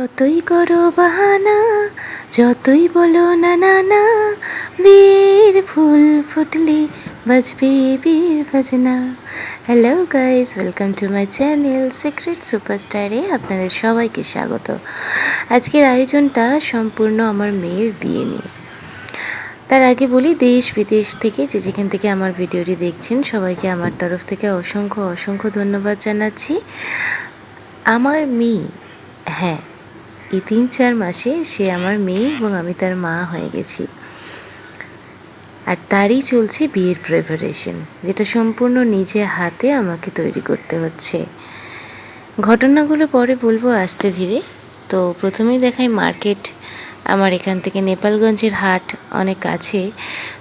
যতই করো বাহানা, যতই বলো না না না, বীর ফুল ফুটলে বাজবে বীর বাজনা। Hello guys welcome to my channel secret সুপারস্টারে আপনাদের সবাইকে স্বাগত। আজকের আয়োজনটা সম্পূর্ণ আমার মেয়ের বিয়ে নিয়ে। তার আগে বলি, দেশ বিদেশ থেকে যে যেখান থেকে আমার ভিডিওটি দেখছেন, সবাইকে আমার তরফ থেকে অসংখ্য অসংখ্য ধন্যবাদ জানাচ্ছি। আমার মেয়ে হ্যাঁ এই তিন চার মাসে সে আমার মেয়ে এবং আমি তার মা হয়ে গেছি। আর তারই চলছে বিয়ের প্রিপারেশন যেটা সম্পূর্ণ নিজে হাতে আমাকে তৈরি করতে হচ্ছে। ঘটনাগুলো পরে বলব আস্তে ধীরে। তো প্রথমেই দেখাই মার্কেট। আমার এখান থেকে নেপালগঞ্জের হাট অনেক কাছে।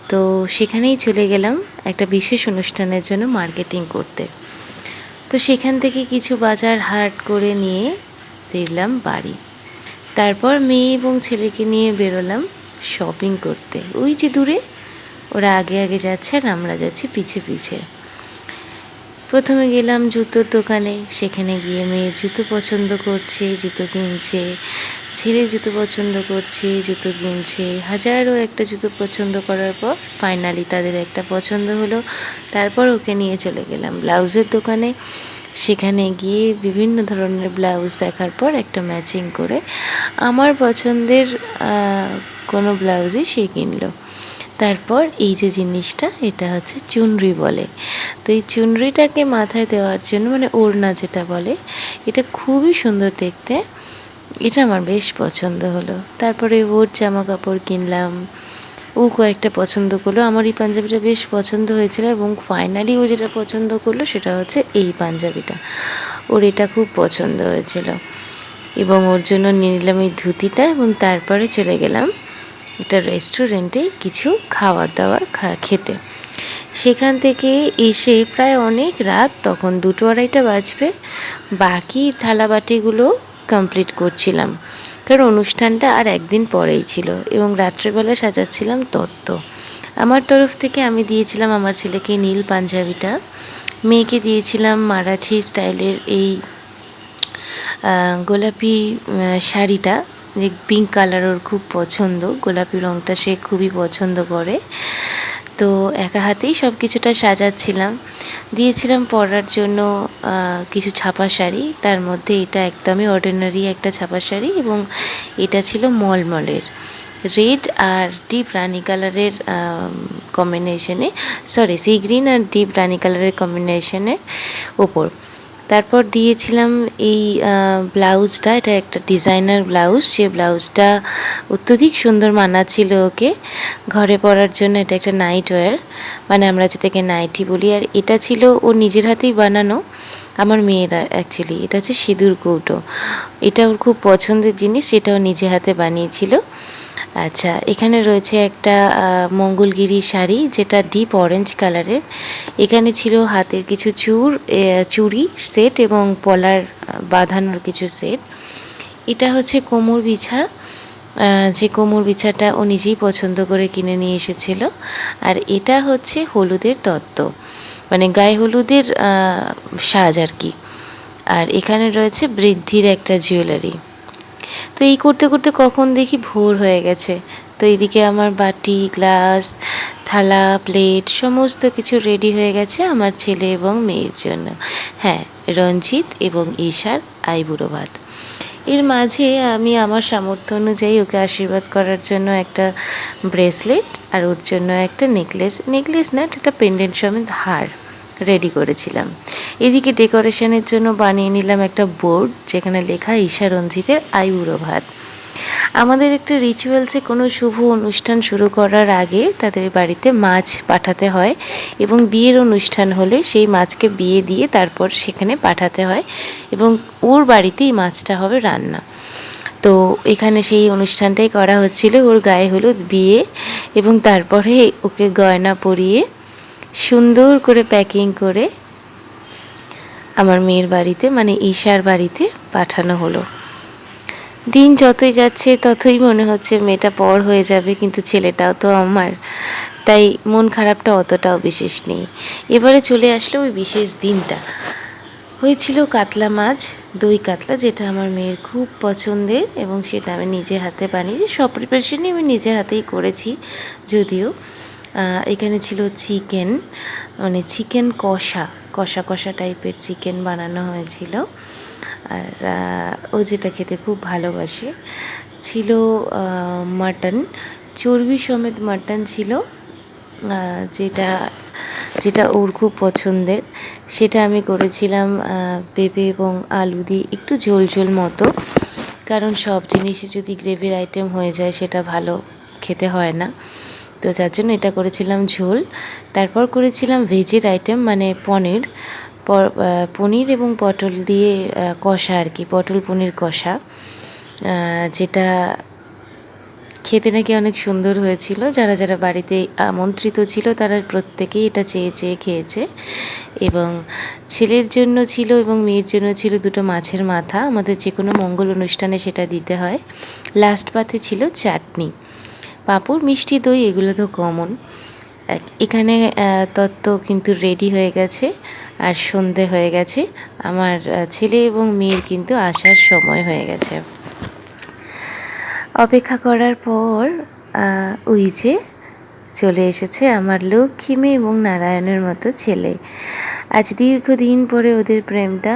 তো সেখানেই চলে গেলাম একটা বিশেষ অনুষ্ঠানের জন্য মার্কেটিং করতে। তো সেখান থেকে কিছু বাজার হাট করে নিয়ে ফিরলাম বাড়ি। তারপর মেয়ে এবং ছেলেকে নিয়ে বেরোলাম শপিং করতে। ওই যে দূরে, ওরা আগে আগে যাচ্ছে আর আমরা যাচ্ছি পিছে পিছে। প্রথমে গেলাম জুতোর দোকানে, সেখানে গিয়ে মেয়ে জুতো পছন্দ করছে, জুতো কিনছে, ছেলে জুতো পছন্দ করছে, জুতো কিনছে। হাজারো একটা জুতো পছন্দ করার পর ফাইনালি তাদের একটা পছন্দ হলো। তারপর ওকে নিয়ে চলে গেলাম ব্লাউজের দোকানে। সেখানে গিয়ে বিভিন্ন ধরনের ব্লাউজ দেখার পর একটা ম্যাচিং করে আমার পছন্দের কোনো ব্লাউজই সে কিনলো। তারপর এই যে জিনিসটা, এটা হচ্ছে চুনরি বলে। তো এই চুনরিটাকে মাথায় দেওয়ার জন্য মানে ওড়না যেটা বলে, এটা খুবই সুন্দর দেখতে। এটা আমার বেশ পছন্দ হলো। তারপরে ওর জামা কাপড় কিনলাম। ও কয়েকটা পছন্দ করল। আমার এই পাঞ্জাবিটা বেশ পছন্দ হয়েছিল এবং ফাইনালি ও যেটা পছন্দ করল সেটা হচ্ছে এই পাঞ্জাবিটা। ওর এটা খুব পছন্দ হয়েছিল। এবং ওর জন্য নিয়ে নিলাম এই ধুতিটা এবং তারপরে চলে গেলাম একটা রেস্টুরেন্টে কিছু খাওয়া দাওয়ার খেতে। সেখান থেকে এসে প্রায় অনেক রাত, তখন দুটো আড়াইটা বাজবে। বাকি থালাবাটিগুলো কমপ্লিট করছিলাম। কারণ অনুষ্ঠানটা আর একদিন পরেই ছিল এবং রাত্রেবেলা সাজাচ্ছিলাম তত্ত্ব। আমার তরফ থেকে আমি দিয়েছিলাম আমার ছেলেকে নীল পাঞ্জাবিটা, মেয়েকে দিয়েছিলাম মারাঠি স্টাইলের এই গোলাপি শাড়িটা যে পিঙ্ক কালার ওর খুব পছন্দ। গোলাপি রঙটা সে খুবই পছন্দ করে। তো একা হাতেই সব কিছুটা সাজাচ্ছিলাম। দিয়েছিলাম পরার জন্য কিছু ছাপা শাড়ি। তার মধ্যে এটা একদমই অর্ডিনারি একটা ছাপা শাড়ি এবং এটা ছিল মলমলের। রেড আর ডিপ রানি কালারের কম্বিনেশনে সরি সি গ্রিন আর ডিপ রানি কালারের কম্বিনেশনের ওপর। তারপর দিয়েছিলাম এই ব্লাউজটা, এটা একটা ডিজাইনার ব্লাউজ, সে ব্লাউজটা অত্যধিক সুন্দর মানাচ্ছিল ওকে। ঘরে পরার জন্য এটা একটা নাইট ওয়্যার মানে আমরা যেটাকে নাইটি বলি। আর এটা ছিল ও নিজের হাতেই বানানো, আমার মেয়েরা অ্যাকচুয়ালি এটা হচ্ছে সিঁদুর কৌটো। এটা ওর খুব পছন্দের জিনিস সেটাও নিজে হাতে বানিয়েছিল। আচ্ছা এখানে রয়েছে একটা মঙ্গলগিরি শাড়ি, যেটা ডিপ অরেঞ্জ কালারের এখানে ছিল হাতের কিছু চুর চুড়ি সেট এবং পলার বাঁধানোর কিছু সেট এটা হচ্ছে কোমর বিছা যে কোমর বিছাটা ও নিজেই পছন্দ করে কিনে নিয়ে এসেছিল। আর এটা হচ্ছে হলুদের তত্ত্ব মানে গায়ে হলুদের সাজ আর কি। আর এখানে রয়েছে বৃদ্ধির একটা জুয়েলারি তো এই করতে করতে কখন দেখি ভোর হয়ে গেছে। তো এইদিকে আমার বাটি, গ্লাস, থালা, প্লেট সমস্ত কিছু রেডি হয়ে গেছে আমার ছেলে এবং মেয়ের জন্য। হ্যাঁ রঞ্জিত এবং ঈশার আইবুড়ো ভাত। এর মাঝে আমি আমার সামর্থ্য অনুযায়ী ওকে আশীর্বাদ করার জন্য একটা ব্রেসলেট আর ওর জন্য একটা নেকলেস। নেকলেস না, একটা পেন্ডেন্ট সমেত হার। রেডি করেছিলাম। এদিকে ডেকোরেশনের জন্য বানিয়ে নিলাম একটা বোর্ড যেখানে লেখা ঈশা রঞ্জিতের আইবুড়ো ভাত। আমাদের একটা রিচুয়ালসে কোনো শুভ অনুষ্ঠান শুরু করার আগে তাদের বাড়িতে মাছ পাঠাতে হয় এবং বিয়ের অনুষ্ঠান হলে সেই মাছকে বিয়ে দিয়ে তারপর সেখানে পাঠাতে হয় এবং ওর বাড়িতেই মাছটা হবে রান্না। তো এখানে সেই অনুষ্ঠানটাই করা হচ্ছিল। ওর গায়ে হলুদ বিয়ে এবং তারপরে ওকে গয়না পরিয়ে সুন্দর করে প্যাকিং করে আমার মেয়ের বাড়িতে মানে ঈশার বাড়িতে পাঠানো হলো। দিন যতই যাচ্ছে, ততই মনে হচ্ছে মেয়েটা পর হয়ে যাবে, কিন্তু ছেলেটাও তো আমার। তাই মন খারাপটা অতটাও বিশেষ নেই। এবারে চলে আসলো ওই বিশেষ দিনটা। হয়েছিল কাতলা মাছ, দই কাতলা, যেটা আমার মেয়ের খুব পছন্দের এবং সেটা আমি নিজে হাতে বানিয়েছি। সব প্রিপারেশনই আমি নিজে হাতেই করেছি, যদিও এখানে ছিল চিকেন মানে চিকেন কষা কষা কষা টাইপের চিকেন বানানো হয়েছিল। আর ও যেটা খেতে খুব ভালোবাসে ছিল মাটন। চর্বি সমেত মাটন ছিল যেটা যেটা ওর খুব পছন্দের। সেটা আমি করেছিলাম পেঁপে এবং আলু দিয়ে একটু ঝোল ঝোল মতো। কারণ সব জিনিসই যদি গ্রেভির আইটেম হয়ে যায়, সেটা ভালো খেতে হয় না। তো যার জন্য এটা করেছিলাম ঝোল। তারপর করেছিলাম ভেজের আইটেম মানে পনির। পনির এবং পটল দিয়ে কষা আর কি, পটল পনির কষা। যেটা খেতে নাকি অনেক সুন্দর হয়েছিল। যারা যারা বাড়িতে আমন্ত্রিত ছিল, তারা প্রত্যেকেই এটা চেয়ে চেয়ে খেয়েছে। এবং ছেলের জন্য ছিল এবং মেয়ের জন্য ছিল দুটো মাছের মাথা। আমাদের যে কোনো মঙ্গল অনুষ্ঠানে সেটা দিতে হয়। লাস্ট পাতে ছিল চাটনি। পাঁপড়, মিষ্টি দই, এগুলো তো কমন এখানে তত্ত্ব কিন্তু রেডি হয়ে গেছে আর সন্ধে হয়ে গেছে। আমার ছেলে এবং মেয়ের কিন্তু আসার সময় হয়ে গেছে। অপেক্ষা করার পর ওই যে চলে এসেছে আমার লক্ষ্মী মেয়ে এবং নারায়ণের মতো ছেলে। আজ দীর্ঘদিন পরে ওদের প্রেমটা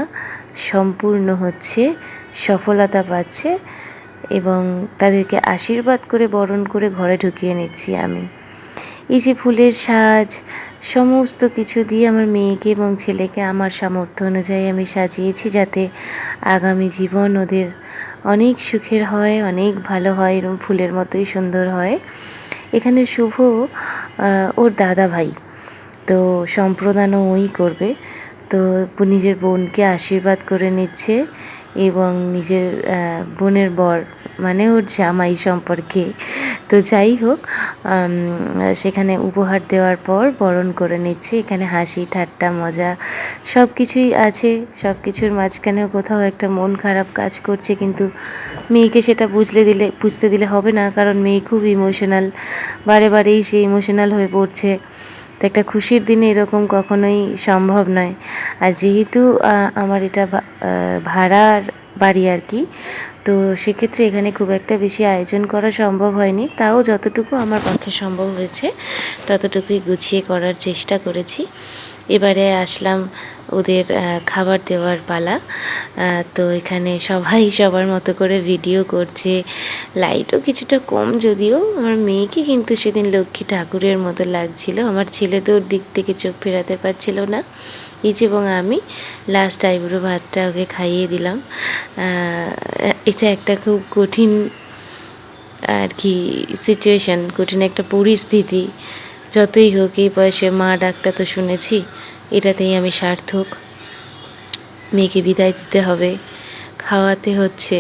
সম্পূর্ণ হচ্ছে, সফলতা পাচ্ছে। এবং তাদেরকে আশীর্বাদ করে, বরণ করে ঘরে ঢুকিয়ে নিচ্ছি আমি। এই যে ফুলের সাজ, সমস্ত কিছু দিয়ে আমার মেয়েকে এবং ছেলেকে আমার সামর্থ্য অনুযায়ী আমি সাজিয়েছি যাতে আগামী জীবন ওদের অনেক সুখের হয়, অনেক ভালো হয় এরকম ফুলের মতোই সুন্দর হয়। এখানে শুভ ওর দাদা ভাই। তো সম্প্রদানও ওই করবে। তো নিজের বোনকে আশীর্বাদ করে নিচ্ছে। এবং নিজের বোনের বর মানে ওর জামাই সম্পর্কে। তো যাই হোক সেখানে উপহার দেওয়ার পর বরণ করে নিচ্ছে। এখানে হাসি, ঠাট্টা, মজা সব কিছুই আছে। সব কিছুর মাঝখানেও কোথাও একটা মন খারাপ কাজ করছে, কিন্তু মেয়েকে সেটা বুঝলে দিলে, বুঝতে দিলে হবে না, কারণ মেয়ে খুব ইমোশনাল বারে বারেই সে ইমোশনাল হয়ে পড়ছে। তো একটা খুশির দিনে এরকম কখনোই সম্ভব নয়। আর যেহেতু আমার এটা ভাড়ার বাড়ি আর কি, তো সেক্ষেত্রে এখানে খুব একটা বেশি আয়োজন করা সম্ভব হয়নি। তাও যতটুকু আমার পক্ষে সম্ভব হয়েছে, ততটুকুই গুছিয়ে করার চেষ্টা করেছি। এবারে আসলাম ওদের খাবার দেওয়ার পালা। তো এখানে সবাই সবার মতো করে ভিডিও করছে। লাইটও কিছুটা কম যদিও। আমার মেয়েকে কিন্তু সেদিন লক্ষ্মী ঠাকুরের মতো লাগছিল। আমার ছেলে তো ওর দিক থেকে চোখ ফেরাতে পারছিল না। ইচ এবং আমি লাস্ট আইবুড়ো ভাতটা ওকে খাইয়ে দিলাম। এটা একটা খুব কঠিন আর কি সিচুয়েশন কঠিন একটা পরিস্থিতি। যতই হোক, এই বয়সে মা ডাকটা তো শুনেছি, এটাতেই আমি সার্থক। মেয়েকে বিদায় দিতে হবে। খাওয়াতে হচ্ছে।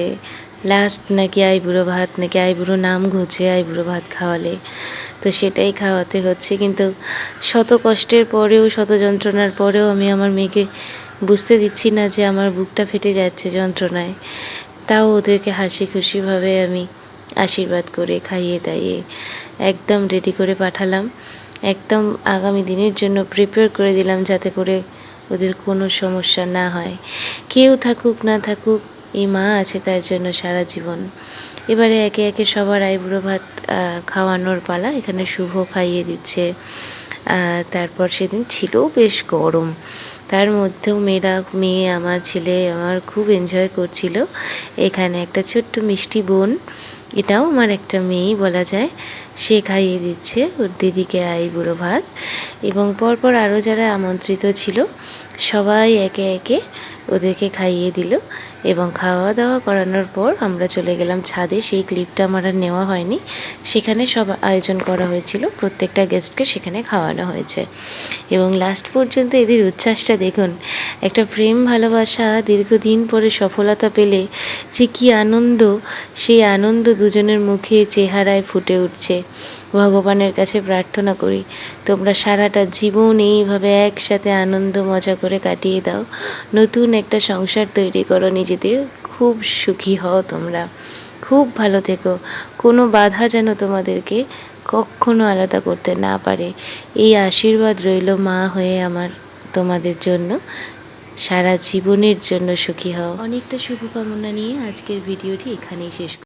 লাস্ট নাকি আইবুড়ো ভাত, নাকি আইবুড়ো নাম ঘুচে আইবুড়ো ভাত খাওয়ালে। তো সেটাই খাওয়াতে হচ্ছে, কিন্তু শত কষ্টের পরেও, শত যন্ত্রণার পরেও আমি আমার মেয়েকে বুঝতে দিচ্ছি না যে আমার বুকটা ফেটে যাচ্ছে যন্ত্রণায়। তাও ওদেরকে হাসি খুশিভাবে আমি আশীর্বাদ করে, খাইয়ে দাইয়ে একদম রেডি করে পাঠালাম। একদম আগামী দিনের জন্য প্রিপেয়ার করে দিলাম যাতে করে ওদের কোনো সমস্যা না হয়। কেউ থাকুক, না থাকুক, এই মা আছে তার জন্য সারা জীবন। এবারে একে একে সবার আইবুড়ো ভাত খাওয়ানোর পালা এখানে শুভ খাইয়ে দিচ্ছে। তারপর সেদিন ছিল বেশ গরম। তার মধ্যেও মেয়েরা, মেয়ে, আমার ছেলে, আমার খুব এনজয় করছিল। এখানে একটা ছোট্ট মিষ্টি বোন এটাও আমার একটা মেয়েই বলা যায়। সে খাইয়ে দিচ্ছে ওর দিদিকে আই বুড়ো ভাত। এবং পরপর আরও যারা আমন্ত্রিত ছিল, সবাই একে একে ওদেরকে খাইয়ে দিল এবং খাওয়া দাওয়া করানোর পর আমরা চলে গেলাম ছাদে। সেই ক্লিপটা আমার আর নেওয়া হয়নি। সেখানে সব আয়োজন করা হয়েছিল। প্রত্যেকটা গেস্টকে সেখানে খাওয়ানো হয়েছে। এবং লাস্ট পর্যন্ত এদের উচ্ছ্বাসটা দেখুন, একটা প্রেম ভালোবাসা দীর্ঘদিন পরে সফলতা পেলে যে কী আনন্দ, সেই আনন্দ দুজনের মুখে, চেহারায় ফুটে উঠছে। ভগবানের কাছে প্রার্থনা করি, তোমরা সারাটা জীবন এইভাবে একসাথে আনন্দ, মজা করে কাটিয়ে দাও। নতুন একটা সংসার তৈরি করো নিজেদের। খুব সুখী হও তোমরা। খুব ভালো থেকো। কোনো বাধা যেন তোমাদেরকে কখনো আলাদা করতে না পারে। এই আশীর্বাদ রইল মা হয়ে আমার, তোমাদের জন্য। সারা জীবনের জন্য সুখী হও। অনেকটা শুভকামনা নিয়ে আজকের ভিডিওটি এখানেই শেষ